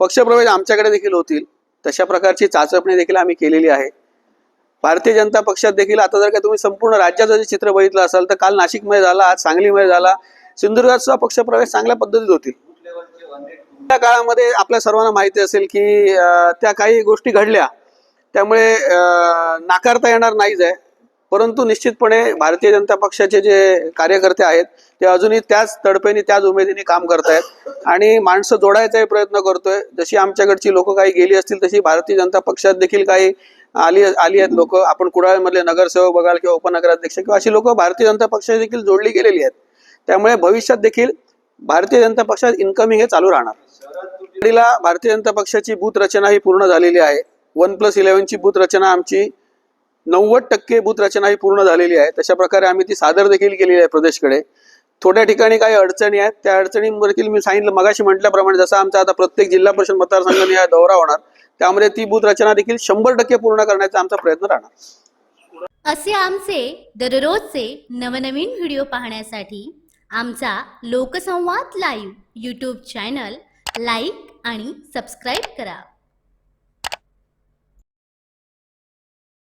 पक्षप्रवेश आमच्याकडे देखील होतील. तशा प्रकारची चाचपणी देखील आम्ही केलेली आहे. भारतीय जनता पक्षात देखील आता जर का तुम्ही संपूर्ण राज्याचं जे चित्र बघितलं असाल तर काल नाशिकमध्ये झाला आज सांगलीमध्ये झाला सिंधुदुर्गात सुद्धा पक्षप्रवेश चांगल्या पद्धतीत होतील. त्या काळामध्ये आपल्या सर्वांना माहिती असेल की त्या काही गोष्टी घडल्या. त्यामुळे नाकारता येणार नाहीच आहे. परंतु निश्चितपणे भारतीय जनता पक्षाचे जे कार्यकर्ते आहेत ते अजूनही त्याच तडफेने त्याच उमेदीने काम करतायत आणि माणसं जोडायचाही प्रयत्न करतोय. जशी आमच्याकडची लोक काही गेली असतील तशी भारतीय जनता पक्षात देखील काही आली आली आहेत लोक. आपण कुडाळमधले नगरसेवक बघाल किंवा उपनगराध्यक्ष किंवा अशी लोक भारतीय जनता पक्षात देखील जोडली गेलेली आहेत. त्यामुळे भविष्यात देखील भारतीय जनता पक्षात इन्कमिंग हे चालू राहणार. भारतीय जनता पक्षाची बूथ रचना ही पूर्ण झालेली आहे. वन प्लस इलेव्हनची बूथ रचना आमची नव्वद टक्के बूथ रचना ही पूर्ण झालेली आहे. तशा प्रकारे आम्ही ती सादर देखील केलेली आहे प्रदेशकडे. थोड्या ठिकाणी काही अडचणी आहेत. त्या अडचणींवरील मी सांगितलं. मगाशी म्हटल्याप्रमाणे जसं आमचा आता प्रत्येक जिल्हा परिषद मतदारसंघाने हा दौरा होणार. त्यामध्ये ती बूथ रचना देखील शंभर टक्के पूर्ण करण्याचा आमचा प्रयत्न राहणार. असे आमचे दररोजचे नवनवीन व्हिडिओ पाहण्यासाठी आमचा Loksamvad live YouTube channel like आणि सबस्क्राईब करा.